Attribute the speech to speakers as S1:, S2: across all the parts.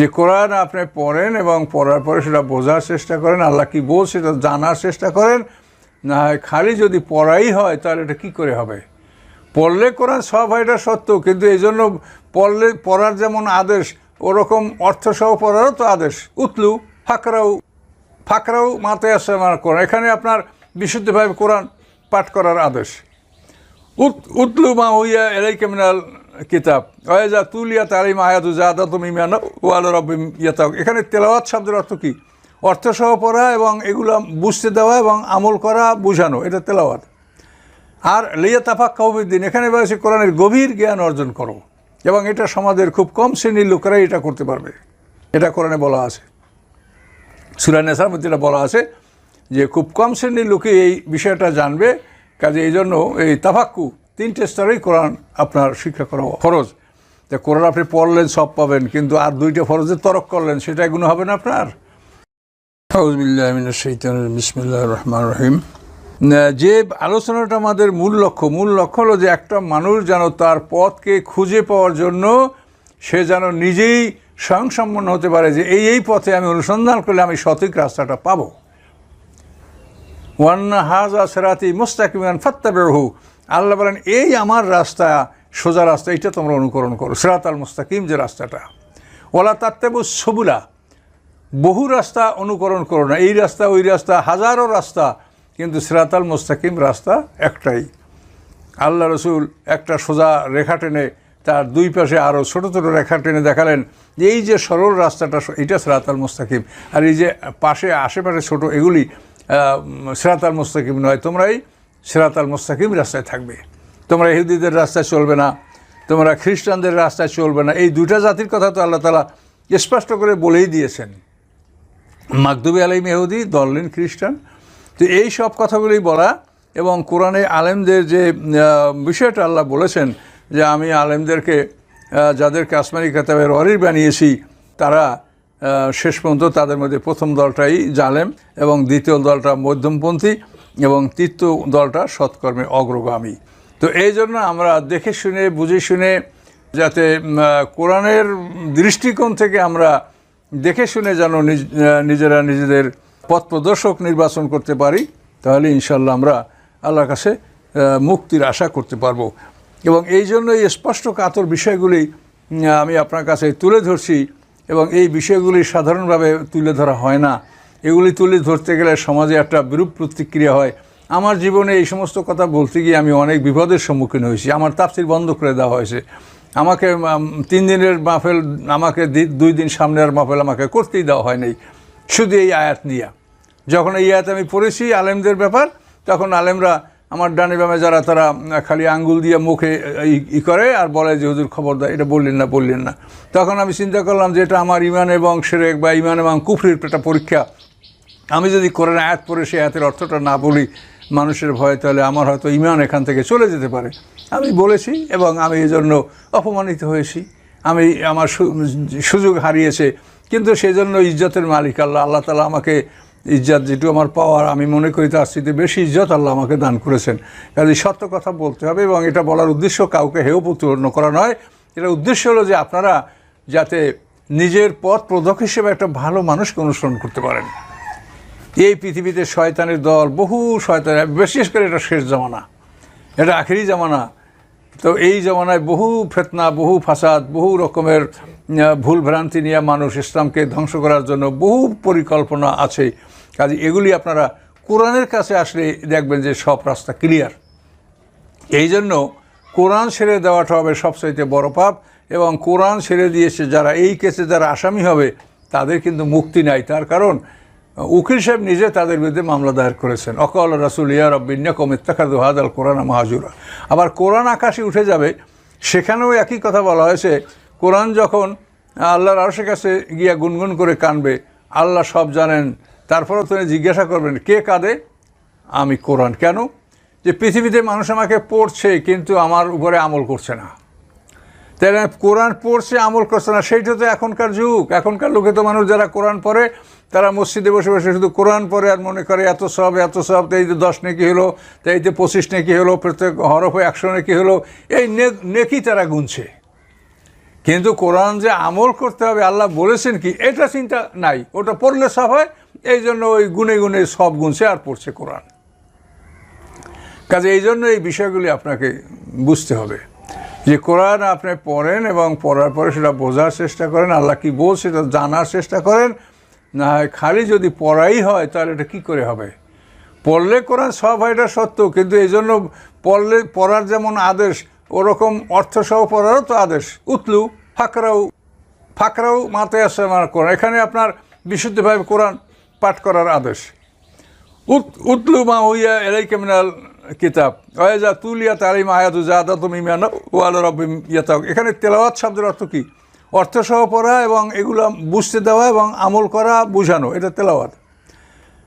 S1: যে কোরআন আপনি পড়েন এবং পড়ার পরে সেটা বোঝার চেষ্টা করেন, আল্লাহ কি বল সেটা জানার চেষ্টা করেন, না হয় খালি যদি পড়াই হয় তাহলে এটা কী করে হবে? পড়লে কোরআন সব হয়, এটা সত্য, কিন্তু এই জন্য পড়লে, পড়ার যেমন আদেশ, ওরকম অর্থসহ পড়ারও তো আদেশ। উতলু ফাকরাও ফাকরাও মাথায় আসে আমার কোরআন। এখানে আপনার বিশুদ্ধভাবে কোরআন পাঠ করার আদেশ। উত, উতলু মা হইয়া এলাই কেমিনাল কিতাব। ওয়াজা তুলিয়া তালিম আয়াতু জাদা তুমি ইমান ওয়াল রব্বিম ইয়াতাক এখানে তেলাওয়াত শব্দের অর্থ কী? অর্থসহ পড়া এবং এগুলো বুঝতে দেওয়া এবং আমল করা বোঝানো, এটা তেলাওয়াত। আর লিয়া তাফাক কবিদ্দিন এখানে বলেছে, কোরআনের গভীর জ্ঞান অর্জন করো এবং এটা সমাজের খুব কম শ্রেণির লোকেরাই এটা করতে পারবে। এটা কোরআনে বলা আছে। সুরা নেশার মধ্যে এটা বলা আছে যে, খুব কম শ্রেণির লোকে এই বিষয়টা জানবে, কাজে এই জন্য এই তাফাক্কু তিনটে স্তরেই কোরআন আপনার শিক্ষা করা ফরজ। তা কোরআন আপনি পড়লেন সব পাবেন কিন্তু আর দুইটা ফরজের তরক করলেন সেটা এগুলো হবে না আপনার? বিসমিল্লাহ রহমান রহিম। যে আলোচনাটা আমাদের মূল লক্ষ্য মূল লক্ষ্য হলো যে একটা মানুষ যেন তার পথকে খুঁজে পাওয়ার জন্য সে যেন নিজেই স্বয়ংসম্পন্ন হতে পারে যে এই এই পথে আমি অনুসন্ধান করলে আমি সঠিক রাস্তাটা পাবো। ওয়ান্না হাজা সেরাতি মুস্তাকিমান ফাত্তাবেরহু আল্লাহ বলেন, এই আমার রাস্তা, সোজা রাস্তা, এইটা তোমরা অনুকরণ করো। সেরাত আল মুস্তাকিম যে রাস্তাটা। ওলা তাত্তেবু সবুলা। বহু রাস্তা অনুকরণ করো না। এই রাস্তা, ওই রাস্তা, হাজারো রাস্তা, কিন্তু সিরাতাল মুস্তাকিম রাস্তা একটাই। আল্লাহ রসুল একটা সোজা রেখা টেনে তার দুই পাশে আরও ছোটো ছোটো রেখা টেনে দেখালেন, এই যে সরল রাস্তাটা এটা সিরাতাল মুস্তাকিম। আর এই যে পাশে, আশেপাশে ছোট, এগুলি সিরাতাল মুস্তাকিম নয়। তোমরাই সিরাতাল মুস্তাকিম রাস্তায় থাকবে। তোমরা ইহুদিদের রাস্তায় চলবে না, তোমরা খ্রিস্টানদের রাস্তায় চলবে না। এই দুইটা জাতির কথা তো আল্লাহ তালা স্পষ্ট করে বলেই দিয়েছেন। মাকদুবি আলাই মেহুদি দললেন খ্রিস্টান। তো এই সব কথাগুলি বলা এবং কোরআনে আলেমদের যে বিষয়টা আল্লাহ বলেছেন যে, আমি আলেমদেরকে যাদেরকে আসমানি কাতাবের অরির বানিয়েছি, তারা শেষ পর্যন্ত তাদের মধ্যে প্রথম দলটাই জালেম এবং দ্বিতীয় দলটা মধ্যমপন্থী। এবং তৃতীয় দলটা সৎকর্মে অগ্রগামী। তো এই জন্য আমরা দেখে শুনে, বুঝে শুনে যাতে কোরআনের দৃষ্টিকোণ থেকে আমরা দেখে শুনে যেন নিজেরা নিজেদের পথ প্রদর্শক নির্বাচন করতে পারি, তাহলে ইনশাল্লাহ আমরা আল্লাহর কাছে মুক্তির আশা করতে পারব। এবং এই জন্য এই স্পষ্ট কাতর বিষয়গুলি আমি আপনার কাছে তুলে ধরছি, এবং এই বিষয়গুলি সাধারণভাবে তুলে ধরা হয় না। এগুলি তুলে ধরতে গেলে সমাজে একটা বিরূপ প্রতিক্রিয়া হয়। আমার জীবনে এই সমস্ত কথা বলতে গিয়ে আমি অনেক বিপদের সম্মুখীন হয়েছি। আমার তাফসির বন্ধ করে দেওয়া হয়েছে। আমাকে তিন দিনের মাহফেল আমাকে দুই দিন সামনের মাহফেল আমাকে করতেই দেওয়া হয়নি। শুধু এই আয়াত নিয়া। যখন এই আয়াত আমি পড়েছি, আলেমদের ব্যাপার, তখন আলেমরা আমার ডানে বামে যারা, তারা খালি আঙ্গুল দিয়ে মুখে ই করে আর বলে যে, হুজুর খবর দেয় এটা বললেন না বললেন না। তখন আমি চিন্তা করলাম যে, এটা আমার ইমান এবং সেরেক বা ইমান এবং কুফরির একটা পরীক্ষা। আমি যদি কোরআন আয়াত পড়ে সেই আয়াতের অর্থটা না বলি মানুষের ভয়ে, তাহলে আমার হয়তো ইমান এখান থেকে চলে যেতে পারে। আমি বলেছি এবং আমি এই জন্য অপমানিত হয়েছি। আমি আমার সুযোগ হারিয়েছে। কিন্তু সেই জন্য ইজ্জতের মালিক আল্লাহ। আল্লাহ তালা আমাকে ইজ্জত যেটু আমার পাওয়ার, আমি মনে করি তার স্মৃতি বেশি ইজ্জত আল্লাহ আমাকে দান করেছেন। কাজে সত্য কথা বলতে হবে এবং এটা বলার উদ্দেশ্য কাউকে হেয় প্রতিপন্ন করা নয়। এটা উদ্দেশ্য হলো যে আপনারা যাতে নিজের পথ প্রদক হিসেবে একটা ভালো মানুষকে অনুসরণ করতে পারেন। এই পৃথিবীতে শয়তানের দল, বহু শয়তান, বিশেষ করে এটা শেষ জামানা। এটা আখেরি জামানা। তো এই জমানায় বহু ফেতনা, বহু ফাসাদ, বহু রকমের ভুল ভ্রান্তি নিয়ে মানুষ ইসলামকে ধ্বংস করার জন্য বহু পরিকল্পনা আছে। কাজে এগুলি আপনারা কোরআনের কাছে আসলে দেখবেন যে সব রাস্তা ক্লিয়ার এই জন্য কোরআন ছেড়ে দেওয়াটা হবে সবচাইতে বড় পাপ এবং কোরআন ছেড়ে দিয়েছে যারা, এই কেসে যারা আসামি হবে, তাদের কিন্তু মুক্তি নাই। তার কারণ উকিল সাহেব নিজে তাদের বিরুদ্ধে মামলা দায়ের করেছেন। অকল রাসুল, ইয়া রব্বিন্যা কমিত্তাকাদু হাদ আল কোরআন মাহাজুরা। আবার কোরআন আকাশে উঠে যাবে, সেখানেও একই কথা বলা হয়েছে, কোরআন যখন আল্লাহর আরশের কাছে গিয়া গুনগুন করে কানবে, আল্লাহ সব জানেন, তারপরেও তিনি জিজ্ঞাসা করবেন, কে কাঁদে? আমি কোরআন। কেন? যে পৃথিবীতে মানুষ আমাকে পড়ছে, কিন্তু আমার উপরে আমল করছে না। তাই কোরআন পড়ছে, আমল করছে না, সেইটা তো এখনকার যুগ। এখনকার লোকে তো মানুষ যারা কোরআন পড়ে তারা মসজিদে বসে বসে শুধু কোরআন পড়ে আর মনে করে, এত সব এত সব, তো এই যে দশ নেকি হলো, তো এই যে পঁচিশ নেকি হলো, প্রত্যেক হরফে একশো নেকি হলো। এই নেকি তারা গুনছে। কিন্তু কোরআন যে আমল করতে হবে, আল্লাহ বলেছেন কি, এটা চিন্তা নাই। ওটা পড়লে সব হয়, এই জন্য ওই গুনে গুনে সব গুনছে আর পড়ছে কোরআন। কাজে এই জন্য এই বিষয়গুলি আপনাকে বুঝতে হবে। যে কোরআন আপনি পড়েন এবং পড়ার পরে সেটা বোঝার চেষ্টা করেন, আল্লাহ কি বল সেটা জানার চেষ্টা করেন না হয় খালি যদি পড়াই হয়, তাহলে এটা কী করে হবে? পড়লে কোরআন সব হয়, এটা সত্য। কিন্তু এই জন্য পড়লে, পড়ার যেমন আদেশ, ওরকম অর্থসহ পড়ারও তো আদেশ। উতলু ফাকরাও ফাকরাও মাথায় আসে আমার কোরআন। এখানে আপনার বিশুদ্ধভাবে কোরআন পাঠ করার আদেশ। উত, উতলু মা হইয়া এলাই কেমিনাল কিতাব। ওয়াজা তুলিয়া তালিম আয়াতু জাদা তুমি ইমান ওয়াল রব্বিম ইয়াতাক এখানে তেলাওয়াত শব্দের অর্থ কী? অর্থসহ পড়া এবং এগুলো বুঝতে দেওয়া এবং আমল করা বোঝানো, এটা তেলাওয়াত।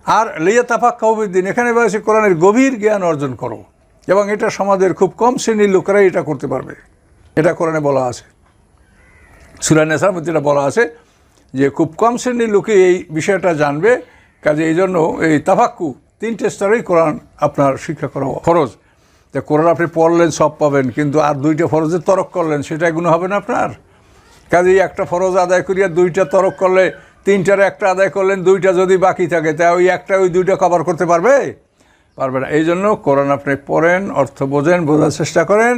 S1: আর লিয়া তাফাক কাউবিদ্দিন এখানে বলেছে, কোরআনের গভীর জ্ঞান অর্জন করো এবং এটা সমাজের খুব কম শ্রেণির লোকেরাই এটা করতে পারবে। এটা কোরআনে বলা আছে। সুরা নেশার মধ্যে এটা বলা আছে যে, খুব কম শ্রেণির লোকে এই বিষয়টা জানবে, কাজে এই জন্য এই তাফাক্কু, তিনটে স্তরেই কোরআন আপনার শিক্ষা করা ফরজ। তা কোরআন আপনি পড়লেন, সব পাবেন, কিন্তু আর দুইটা ফরজে তরক করলেন সেটা গুণ হবে না আপনার? কাজেই একটা ফরজ আদায় করিয়া দুইটা তরক করলে তিনটার একটা আদায় করলেন, দুইটা যদি বাকি থাকে, তা ওই একটা ওই দুইটা কভার করতে পারবে? পারবে না। এই জন্য কোরআন আপনি পড়েন, অর্থ বোঝেন, বোঝার চেষ্টা করেন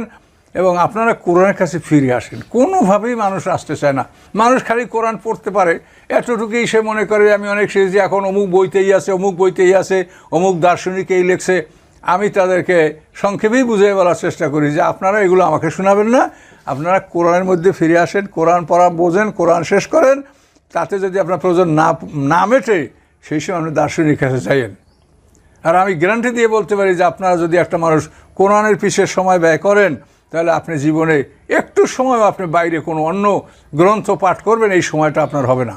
S1: এবং আপনারা কোরআনের কাছে ফিরে আসেন। কোনোভাবেই মানুষ আসতে চায় না। মানুষ খালি কোরআন পড়তে পারে। এতটুকুই সে মনে করে, আমি অনেক শিখেছি এখন অমুক বইতেই আছে, অমুক বইতেই আছে, অমুক দার্শনিক এই লেখছে। আমি তাদেরকে সংক্ষেপেই বুঝিয়ে বলার চেষ্টা করি যে আপনারা এগুলো আমাকে শোনাবেন না আপনারা কোরআনের মধ্যে ফিরে আসেন, কোরআন পড়া বোঝেন, কোরআন শেষ করেন, তাতে যদি আপনার প্রয়োজন না না মেটে, সেই সময় আপনি দার্শনিক কাছে চাইয়েন আর আমি গ্যারান্টি দিয়ে বলতে পারি যে আপনারা যদি একটা মানুষ কোরআনের পিছের সময় ব্যয় করেন, তাহলে আপনি জীবনে একটু সময় আপনি বাইরে কোনো অন্য গ্রন্থ পাঠ করবেন, এই সময়টা আপনার হবে না।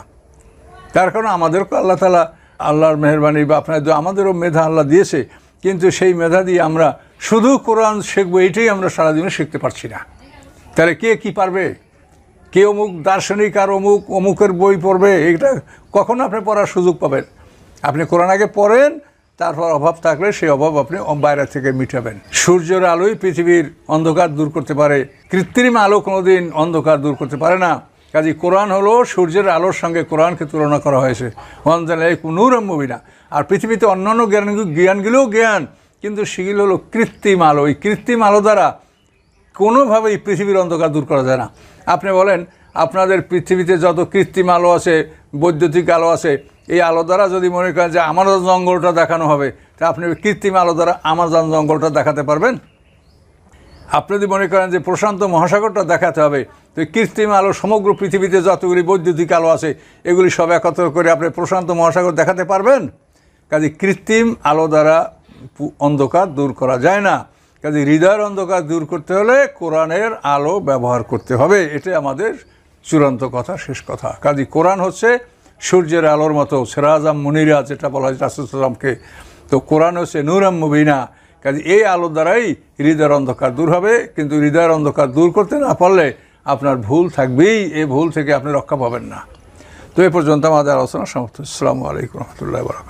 S1: তার কারণ আমাদেরকে আল্লাহ তালা আল্লাহর মেহরবানি বা আপনার আমাদেরও মেধা আল্লাহ দিয়েছে, কিন্তু সেই মেধা দিয়ে আমরা শুধু কোরআন শিখব, এইটাই আমরা সারাদিনে শিখতে পারছি না। তাহলে কে কি পারবে? কে অমুক দার্শনিক আর অমুক অমুকের বই পড়বে? এটা কখন আপনি পড়ার সুযোগ পাবেন? আপনি কোরআন আগে পড়েন, তারপর অভাব থাকলে সেই অভাব আপনি বাইরে থেকে মিটাবেন। সূর্যের আলোই পৃথিবীর অন্ধকার দূর করতে পারে। কৃত্রিম আলো কোনোদিন অন্ধকার দূর করতে পারে না। কাজী কোরআন হলো সূর্যের আলোর সঙ্গে কোরআনকে তুলনা করা হয়েছে। নূরম মুবিনা। আর পৃথিবীতে অন্যান্য জ্ঞান জ্ঞানগুলোও জ্ঞান, কিন্তু সেগুলো হলো কৃত্রিম আলো। এই কৃত্রিম আলো দ্বারা কোনোভাবেই পৃথিবীর অন্ধকার দূর করা যায় না। আপনি বলেন, আপনাদের পৃথিবীতে যত কৃত্রিম আলো আছে, বৈদ্যুতিক আলো আছে, এই আলো দ্বারা যদি মনে করেন যে আমাজন জঙ্গলটা দেখানো হবে, তা আপনি কৃত্রিম আলো দ্বারা আমাজন জঙ্গলটা দেখাতে পারবেন? আপনি যদি মনে করেন যে প্রশান্ত মহাসাগরটা দেখাতে হবে, তো কৃত্রিম আলো সমগ্র পৃথিবীতে যতগুলি বৈদ্যুতিক আলো আছে, এগুলি সব একত্র করে আপনি প্রশান্ত মহাসাগর দেখাতে পারবেন? কাজে কৃত্রিম আলো দ্বারা অন্ধকার দূর করা যায় না। কাজে হৃদয়ের অন্ধকার দূর করতে হলে কোরআনের আলো ব্যবহার করতে হবে। এটাই আমাদের চূড়ান্ত কথা, শেষ কথা। কাজে কোরআন হচ্ছে সূর্যের আলোর মতো, সেরাজাম মুনিরা যেটা বলা হয় রাসুলামকে তো কোরআন হচ্ছে নুরাম মুবিনা। কাজে এই আলো দ্বারাই হৃদয়ের অন্ধকার দূর হবে, কিন্তু হৃদয়ের অন্ধকার দূর করতে না পারলে আপনার ভুল থাকবেই, এই ভুল থেকে আপনি রক্ষা পাবেন না। তো এ পর্যন্ত আমাদের আলোচনা সমাপ্ত। আসসালামু আলাইকুম রহমতুল্লাহ বরাকাত